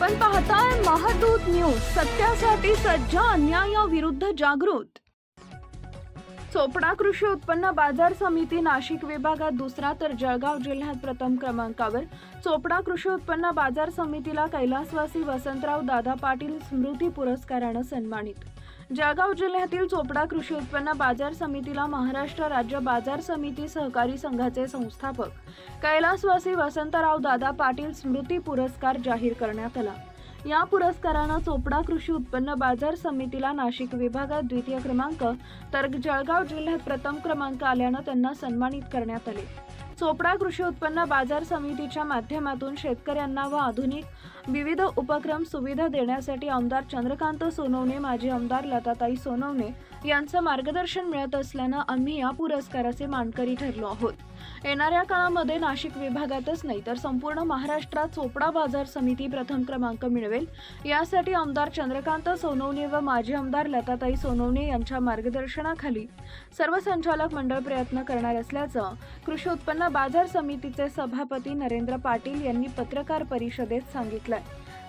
आपण पाहताय महादूत न्यूज सत्यासाठी सज्ज अन्यायाविरुद्ध जागृत. चोपडा कृषी उत्पन्न बाजार समिती नाशिक विभागात दुसरा तर जळगाव जिल्ह्यात प्रथम क्रमांकावर. चोपडा कृषी उत्पन्न बाजार समितीला कैलासवासी वसंतराव दादा पाटील स्मृती पुरस्कारानं सन्मानित. जळगाव जिल्ह्यातील चोपडा कृषी उत्पन्न बाजार समितीला महाराष्ट्र राज्य बाजार समिती सहकारी संघाचे संस्थापक. कैलासवासी वसंतराव दादा पाटील स्मृती पुरस्कार जाहीर करण्यात आला. या पुरस्कारानं चोपडा कृषी उत्पन्न बाजार समितीला नाशिक विभागात द्वितीय क्रमांक तर जळगाव जिल्ह्यात प्रथम क्रमांक आल्यानं त्यांना सन्मानित करण्यात आले. चोपडा कृषी उत्पन्न बाजार समितीच्या माध्यमातून शेतकऱ्यांना व आधुनिक विविध उपक्रम सुविधा देण्यासाठी आमदार चंद्रकांत सोनवणे माजी आमदार लताताई सोनवणे यांचं मार्गदर्शन मिळत असल्यानं आम्ही या पुरस्काराचे मानकरी ठरलो आहोत. येणाऱ्या काळामध्ये नाशिक विभागातच नाही तर संपूर्ण महाराष्ट्रात चोपडा बाजार समिती प्रथम क्रमांक मिळवेल. यासाठी आमदार चंद्रकांत सोनवणे व माजी आमदार लताताई सोनवणे यांच्या मार्गदर्शनाखाली सर्व संचालक मंडळ प्रयत्न करणार असल्याचं कृषी उत्पन्न बाजार समितीचे सभापती नरेंद्र पाटील यांनी पत्रकार परिषदेत सांगितलंय.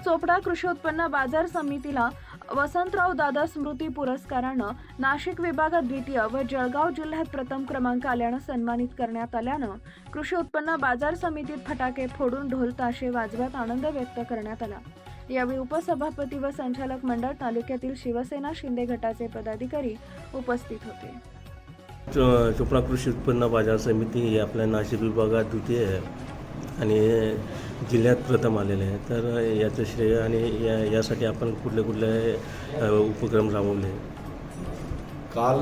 चोपडा कृषी उत्पन्न बाजार समितीला वसंतराव दादा स्मृती पुरस्कारानं नाशिक विभागात द्वितीय व जळगाव जिल्ह्यात प्रथम क्रमांक आल्यानं सन्मानित करण्यात आल्यानं कृषी उत्पन्न बाजार समितीत फटाके फोडून ढोल ताशे वाजवत आनंद व्यक्त करण्यात आला. यावेळी उपसभापती व संचालक मंडळ तालुक्यातील शिवसेना शिंदे गटाचे पदाधिकारी उपस्थित होते. चो- चोपडा कृषी उत्पन्न बाजार समिती ही आपल्या नाशिक विभागात द्वितीय आहे. आणि जिल्ह्यात प्रथम आलेले आहे तर याचं श्रेय आणि या यासाठी आपण कुठले कुठले उपक्रम राबवले? काल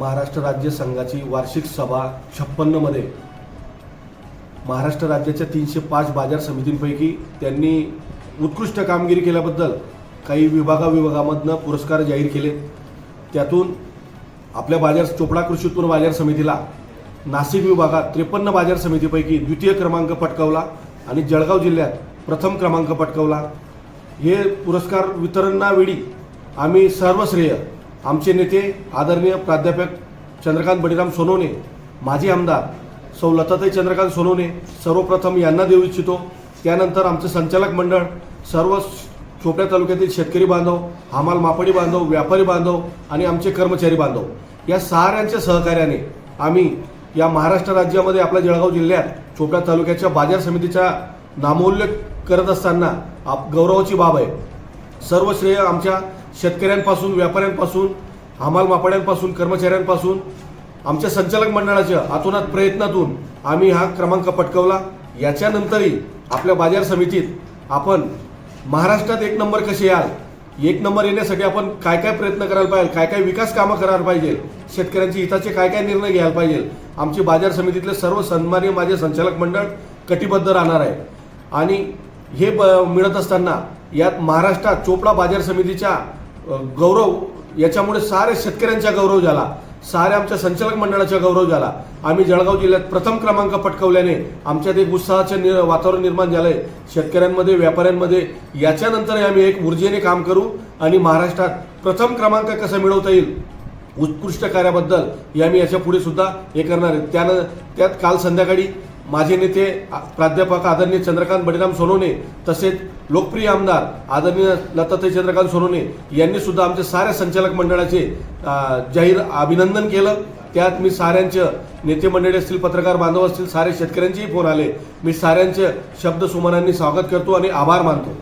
महाराष्ट्र राज्य संघाची वार्षिक सभा छप्पन्नमध्ये. महाराष्ट्र राज्याच्या तीनशे पाच बाजार समितींपैकी त्यांनी उत्कृष्ट कामगिरी केल्याबद्दल काही विभागाविभागामधनं पुरस्कार जाहीर केले. त्यातून आपल्या बाजार चोपडा कृषी उत्पन्न बाजार समितीला नाशिक विभागात त्रेपन्न बाजार समितीपैकी द्वितीय क्रमांक पटकावला आणि जळगाव जिल्ह्यात प्रथम क्रमांक पटकावला. हे पुरस्कार वितरणावेळी आम्ही सर्व श्रेय आमचे नेते आदरणीय प्राध्यापक चंद्रकांत बळीराम सोनवणे माजी आमदार सौ लताताई चंद्रकांत सोनवणे सर्वप्रथम यांना देऊ इच्छितो. त्यानंतर आमचं संचालक मंडळ सर्व चोपड्या तालुक्यातील शेतकरी बांधव हमाल मापडी बांधव व्यापारी बांधव आणि आमचे कर्मचारी बांधव या साऱ्यांच्या सहकार्याने आम्ही या महाराष्ट्र राज्यामध्ये आपल्या जळगाव जिल्ह्यात चोपडा तालुक्याच्या बाजार समितीचा नामोल्लेख करत असताना आप गौरवाची बाब आहे. सर्व श्रेय आमच्या शेतकऱ्यांपासून व्यापाऱ्यांपासून हमाल मापाड्यांपासून कर्मचाऱ्यांपासून आमच्या संचालक मंडळाच्या अतोनात प्रयत्नातून आम्ही हा क्रमांक पटकावला. याच्यानंतरही आपल्या बाजार समितीत आपण महाराष्ट्रात एक नंबर कसे याल एक नंबर येण्यासाठी आपण काय काय प्रयत्न करायला पाहिजे काय काय विकास कामं करायला पाहिजे शेतकऱ्यांच्या हिताचे काय काय निर्णय घ्यायला पाहिजे आमची बाजार समितीतले सर्व सन्मान्य माझे संचालक मंडळ कटिबद्ध राहणार आहे. आणि हे ब मिळत असताना यात महाराष्ट्रात चोपडा बाजार समितीच्या गौरव याच्यामुळे सारे शेतकऱ्यांचा गौरव झाला. साऱ्या आमच्या संचालक मंडळाचा गौरव झाला. आम्ही जळगाव जिल्ह्यात प्रथम क्रमांक पटकवल्याने आमच्यात एक उत्साहाचं नि वातावरण निर्माण झालंय. शेतकऱ्यांमध्ये व्यापाऱ्यांमध्ये याच्यानंतर आम्ही एक ऊर्जेने काम करू आणि महाराष्ट्रात प्रथम क्रमांक कसा मिळवता येईल उत्कृष्ट कार्याबद्दल या आम्ही याच्यापुढे सुद्धा हे करणार आहे. त्यानं त्यात काल संध्याकाळी माझे नेते प्राध्यापक आदरणीय चंद्रकांत बळीराम सोनवणे तसेच लोकप्रिय आमदार आदरणीय लताताई चंद्रकांत सोनवणे यांनी सुद्धा आमच्या साऱ्या संचालक मंडळाचे जाहीर अभिनंदन केलं. त्यात मी साऱ्यांचं नेते मंडळी असतील पत्रकार बांधव असतील सारे शेतकऱ्यांचेही फोन आले. मी साऱ्यांचे शब्द सुमनांनी स्वागत करतो आणि आभार मानतो.